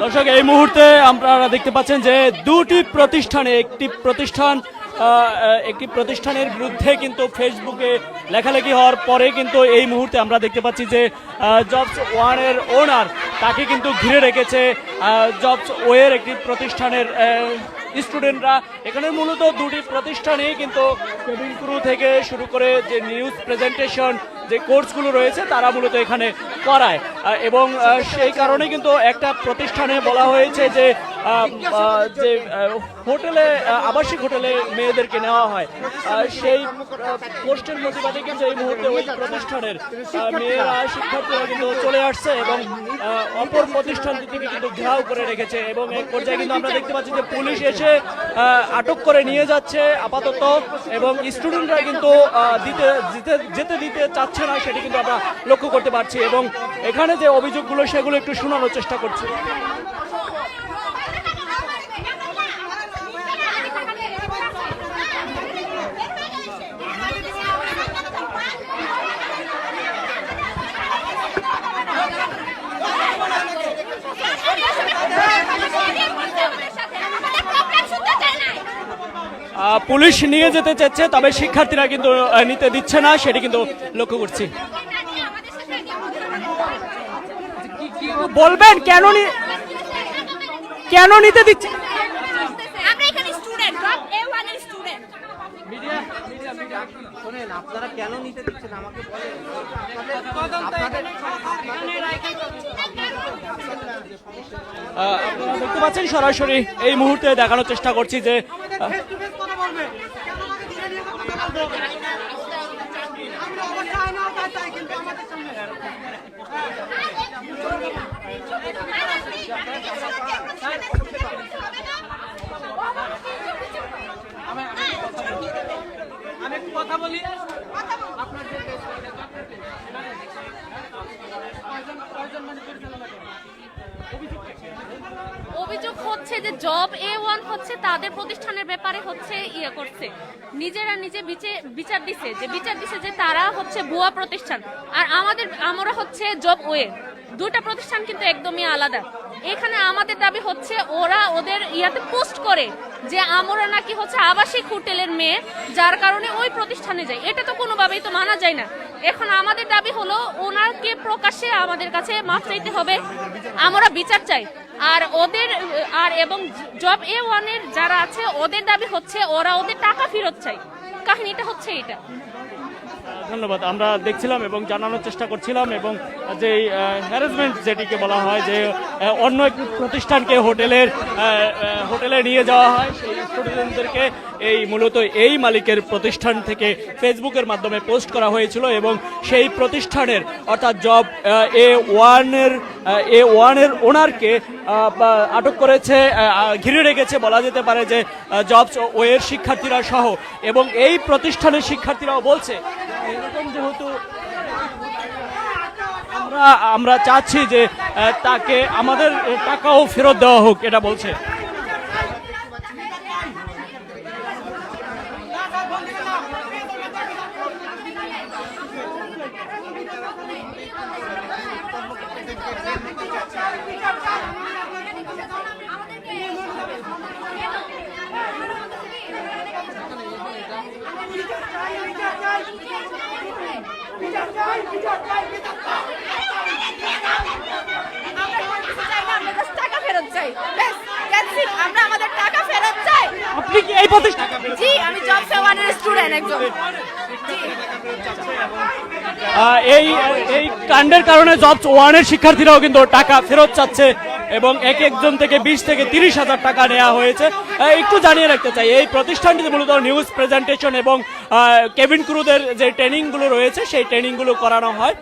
দর্শক, এই মুহূর্তে আপনারা দেখতে পাচ্ছেন যে দুটি প্রতিষ্ঠানে, একটি প্রতিষ্ঠান একটি প্রতিষ্ঠানের বিরুদ্ধে কিন্তু ফেসবুকে লেখালেখি হওয়ার পরে কিন্তু এই মুহূর্তে আমরা দেখতে পাচ্ছি যে জবস ওয়ানের ওনার তাকে কিন্তু ঘিরে রেখেছে। জবস ওয়ের একটি প্রতিষ্ঠানের স্টুডেন্টরা এখানে মূলত দুটি প্রতিষ্ঠানেই কিন্তু কেবিন ক্রু থেকে শুরু করে যে নিউজ প্রেজেন্টেশন যে কোর্সগুলো রয়েছে তারা মূলত এখানে করায়। এবং সেই কারণে কিন্তু একটা প্রতিষ্ঠানে বলা হয়েছে যে যে হোটেলে আবাসিক হোটেলে মেয়েদেরকে নেওয়া হয় সেই পোস্টের প্রতিবাদে কিন্তু এই মুহূর্তে ওই প্রতিষ্ঠানের মেয়েরা শিক্ষার্থীরা কিন্তু চলে আসছে এবং অপর প্রতিষ্ঠানটি থেকে কিন্তু ঘেরাও করে রেখেছে এবং এক পর্যায়ে কিন্তু আমরা দেখতে পাচ্ছি যে পুলিশ এসে আটক করে নিয়ে যাচ্ছে আপাতত এবং স্টুডেন্টরা কিন্তু দিতে দিতে, যেতে দিতে চাচ্ছে না, সেটি কিন্তু আমরা লক্ষ্য করতে পারছি এবং এখানে যে অভিযোগগুলো, সেগুলো একটু শোনানোর চেষ্টা করছি। পুলিশ নিয়ে যেতে চাচ্ছে তবে শিক্ষার্থীরা কিন্তু নিতে দিচ্ছে না, সেটি কিন্তু লক্ষ্য করছি। বলবেন, কেন কেন নিতে দিচ্ছে আমরা এখানে স্টুডেন্ট ড্রপ এ ওয়ানের স্টুডেন্ট শোনেন আপনারা কেন নিতে দিচ্ছেন? আমাকে বলেন। আপনারা দেখতে পাচ্ছেন সরাসরি এই মুহূর্তে দেখানোর চেষ্টা করছি যে আহ, অভিযোগ হচ্ছে যে জব এ ওয়ান হচ্ছে, তাদের প্রতিষ্ঠানের ব্যাপারে হচ্ছে ইয়ে করছে। নিজেরা নিজে বিচে- বিচার দিছে, যে বিচার দিছে যে তারা হচ্ছে ভুয়া প্রতিষ্ঠান। আর আমাদের, আমরা হচ্ছে জব ওয়ে দুইটা প্রতিষ্ঠান কিন্তু একদমই আলাদা। এখানে আমাদের দাবি হচ্ছে ওরা ওদের ইয়াতে পোস্ট করে যে আমরা নাকি হচ্ছে আবাসিক হোটেলের মেয়ে, যার কারণে ওই প্রতিষ্ঠানে যায়। এটা তো কোনোভাবেই তো মানা যায় না। এখন আমাদের দাবি হলো ওনাকে প্রকাশ্যে আমাদের কাছে মাপ চাইতে হবে। আমরা বিচার চাই। আর ওদের, আর এবং জব এ ওয়ানের যারা আছে, ওদের দাবি হচ্ছে ওরা ওদের টাকা ফেরত চাই। কাহিনীটা হচ্ছে এটা। ধন্যবাদ। আমরা দেখছিলাম এবং জানানোর চেষ্টা করছিলাম এবং যে হ্যারাসমেন্ট যেটিকে বলা হয় যে অন্য একটি প্রতিষ্ঠানকে হোটেলের হোটেলে নিয়ে যাওয়া হয়। সেই স্টুডেন্টদেরকে এই মূলত এই মালিকের প্রতিষ্ঠান থেকে ফেসবুকের মাধ্যমে পোস্ট করা হয়েছিল এবং সেই প্রতিষ্ঠানের, অর্থাৎ জব এ ওয়ানের এ ওয়ানের ওনারকে আটক করেছে ঘিরে রেখেছে বলা যেতে পারে যে জবস ওয়ের শিক্ষার্থীরা সহ এবং এই প্রতিষ্ঠানের শিক্ষার্থীরাও বলছে এরকম যেহেতু আমরা আমরা চাচ্ছি যে তাকে আমাদের টাকাও ফেরত দেওয়া হোক এটা বলছে টাকা ফেরত চাই ব্যাস দ্যাটস ইট আমরা আমাদের টাকা ফেরত চাই আপনি কি এই প্রতিষ্ঠান জি আমি জব সেওয়ানের স্টুডেন্ট আহ, এই এই কাণ্ডের কারণে জব ওয়ানের শিক্ষার্থীরাও কিন্তু টাকা ফেরত চাচ্ছে এবং এক একজন থেকে বিশ থেকে তিরিশ হাজার টাকা নেওয়া হয়েছে। একটু জানিয়ে রাখতে চাই, এই প্রতিষ্ঠানটিতে মূলত নিউজ প্রেজেন্টেশন এবং কেবিন ক্রুদের যে ট্রেনিংগুলো রয়েছে, সেই ট্রেনিংগুলো করানো হয়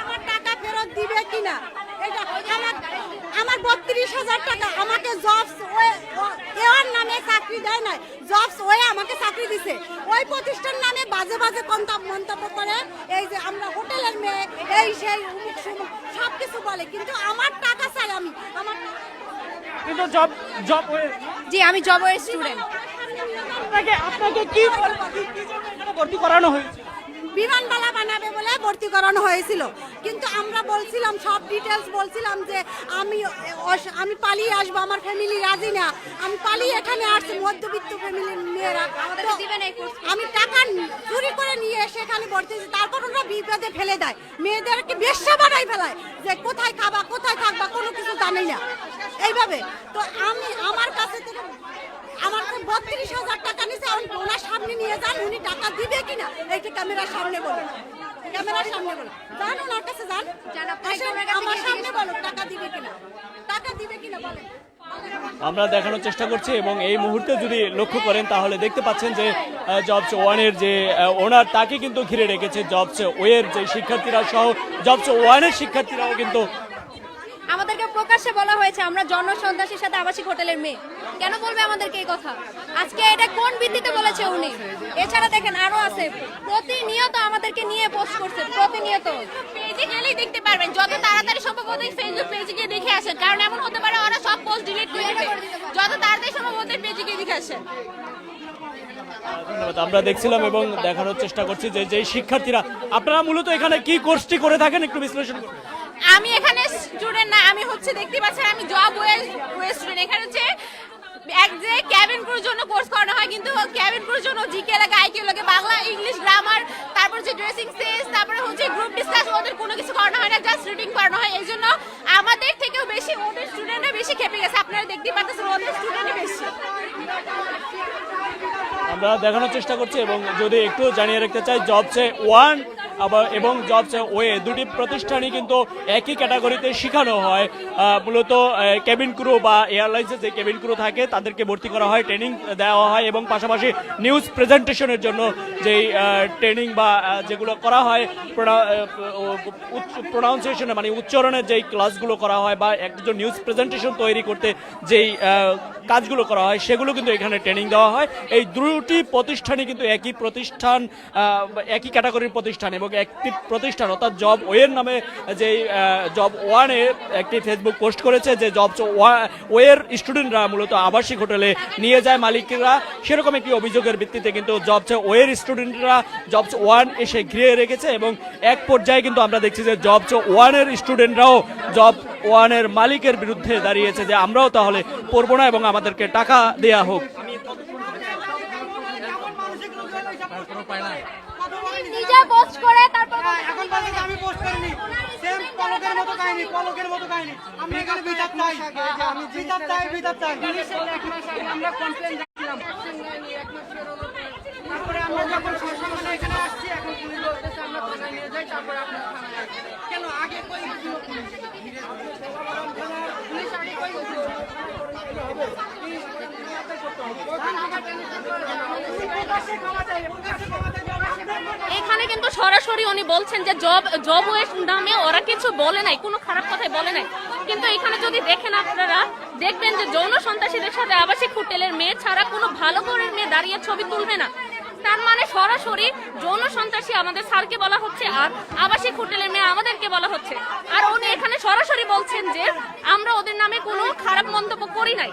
আমার টাকা ফেরত দিবে কিনা এটা আমার আমার বত্রিশ হাজার টাকা আমাকে জবস এওয়ার নামে চাকরি দেয় নাই জবস ওয়ে আমাকে দিছে ওই প্রতিষ্ঠান নামে বাজে বাজে মন্তব্য করে এই যে আমরা হোটেলের মেয়ে এই সেই সুমুক সব কিছু বলে। কিন্তু আমার টাকা চাই আমি। আমার কিন্তু জব জব জি আমি জব স্টুডেন্ট আপনাকে আপনাকে কি ভর্তি করানো হয়েছে? বিমানবালা বানাবে বলে ভর্তি করানো হয়েছিল। কিন্তু আমরা বলছিলাম সব ডিটেলস বলছিলাম যে আমি আমি পালিয়ে আসব আমার ফ্যামিলি রাজি না। আমি পালিয়ে এখানে আসছি মধ্যবিত্ত ফ্যামিলির মেয়েরা। তো? আমি টাকা চুরি করে নিয়ে এসে এখানে হয়েছি তারপর ওরা বিপদে ফেলে দেয়। মেয়েদেরকে বেশ্যা বানাই ফেলায় যে কোথায় খাবা কোথায় থাকবা কোনো কিছু জানি না। এইভাবে। তো আমি আমার কাছে থেকে আমার বত্রিশ হাজার টাকা আমি ওনার সামনে নিয়ে যান উনি টাকা দিবে কিনা এইটা ক্যামেরার সামনে বলো ক্যামেরার সামনে বলো। যান ওনার যান কাছে আমার সামনে বলো টাকা দিবে কিনা? টাকা দিবে কিনা বলেন আমরা দেখানোর চেষ্টা করছি এবং এই মুহূর্তে যদি লক্ষ্য করেন তাহলে দেখতে পাচ্ছেন যে জবস ওয়ানের যে ওনার তাকে কিন্তু ঘিরে রেখেছে জবস ওয়ের যে শিক্ষার্থীরা সহ জবস ওয়ানের শিক্ষার্থীরাও কিন্তু আমাদেরকে প্রকাশ্যে বলা হয়েছে আমরা জনসন্ত্রাসীর সাথে আবাসিক হোটেলের মেয়ে। কেন বলবে আমাদেরকে এই কথা? আজকে এটা কোন ভিত্তিতে বলেছে উনি? এছাড়া দেখেন আরও আছে প্রতিনিয়ত আমাদেরকে নিয়ে পোস্ট করছে প্রতিনিয়ত। পেজে গেলেই দেখতে পারবেন যত তাড়াতাড়ি সম্ভব ওদের ফেসবুক পেজে গিয়ে দেখে আসেন কারণ এমন হতে পারে ওরা সব পোস্ট ডিলিট করে দেবে। যত তাড়াতাড়ি সম্ভব ওদের পেজে গিয়ে দেখে আসেন। ধন্যবাদ। আমরা দেখছিলাম এবং দেখানোর চেষ্টা করছি যে যে শিক্ষার্থীরা আপনারা মূলত এখানে কি কোর্সটি করে থাকেন একটু বিশ্লেষণ করুন আমি এখানে স্টুডেন্ট না, আমি হচ্ছে দেখতে পাচ্ছেন, আমি জব ওয়ে স্টুডেন্ট এখানে হচ্ছে এক যে ক্যাবিন ক্রুর জন্য কোর্স করানো হয়, কিন্তু ক্যাবিন ক্রুর জন্য জিকে লাগে আইকিউ লাগে বাংলা ইংলিশ গ্রামার তারপর হচ্ছে ড্রেসিং সেন্স তারপরে হচ্ছে গ্রুপ ডিসকাস ওদের কোনো কিছু করানো হয় না জাস্ট রিডিং করানো হয়। এই জন্য আমাদের থেকেও বেশি, ওদের স্টুডেন্টরা বেশি খেপে গেছে। আপনারা দেখতে পাচ্ছেন, ওদের স্টুডেন্টই বেশি। আমরা দেখানোর চেষ্টা করছি এবং যদি একটু জানিয়ে রাখতে চাই জব জবসে ওয়ান এবং জবসে ওয়ে দুটি প্রতিষ্ঠানই কিন্তু একই ক্যাটাগরিতে শেখানো হয়। মূলত কেবিন ক্রু বা এয়ারলাইন্সে যে কেবিন ক্রু থাকে, তাদেরকে ভর্তি করা হয়, ট্রেনিং দেওয়া হয় এবং পাশাপাশি নিউজ প্রেজেন্টেশনের জন্য যেই ট্রেনিং বা যেগুলো করা হয় প্রোনাউন্সিয়েশনে মানে উচ্চারণের যেই ক্লাসগুলো করা হয় বা একজন নিউজ প্রেজেন্টেশন তৈরি করতে যেই কাজগুলো করা হয়, সেগুলো কিন্তু এখানে ট্রেনিং দেওয়া হয়। এই দুটি প্রতিষ্ঠানই কিন্তু একই প্রতিষ্ঠান একই ক্যাটাগরির প্রতিষ্ঠান এবং একটি প্রতিষ্ঠান, অর্থাৎ জব ওয়ের নামে যেই জব ওয়ানে একটি ফেসবুক পোস্ট করেছে যে জব ওয়ের স্টুডেন্টরা মূলত আবাসিক হোটেলে নিয়ে যায় মালিকরা। সেরকম একটি অভিযোগের ভিত্তিতে কিন্তু জবস ওয়ের স্টুডেন্টরা জবস ওয়ান এসে ঘিরে রেখেছে এবং এক পর্যায়ে কিন্তু আমরা দেখছি যে জবস ওয়ানের স্টুডেন্টরাও জব ওয়ানের মালিকের বিরুদ্ধে দাঁড়িয়েছে যে আমরাও তাহলে পড়ব না এবং আমাদেরকে টাকা দেয়া হোক। নিজে পোস্ট করে তারপর এখন পর্যন্ত আমি পোস্ট করিনি। সেম পলকের মতো কাহিনী পলকের মতো কাহিনী। আমি এখানে বিচার চাই। আমি বিচার চাই বিচার চাই। আমরা কমপ্লেন জানালাম তারপরে আমরা যখন সশাসনে এখানে আসছি এখন পুলিশ বলতেছে আমরা থানায় নিয়ে যাই তারপরে আপনার থানায় কেন? আগে কই গেছিল পুলিশ পুলিশ আগে কই গেছিল প্রকাশ্যে ক্ষমা চাই প্রকাশ্যে ক্ষমা চাই এখানে কিন্তু সরাসরি উনি বলছেন যে জব জব ওয়েস্ট নামে ওরা কিছু বলে নাই, কোনো খারাপ কথাই বলে নাই। কিন্তু এখানে যদি দেখেন আপনারা, দেখবেন যে যৌন সন্ত্রাসীদের সাথে আবাসিক হোটেলের মেয়ে ছাড়া কোনো ভালো ঘরের মেয়ে দাঁড়িয়ে ছবি তুলবে না। তার মানে সরাসরি যৌন সন্ত্রাসী আমাদের স্যারকে বলা হচ্ছে আর আবাসিক হোটেলের মেয়ে আমাদেরকে বলা হচ্ছে। আর উনি এখানে সরাসরি বলছেন যে আমরা ওদের নামে কোনো খারাপ মন্তব্য করি নাই।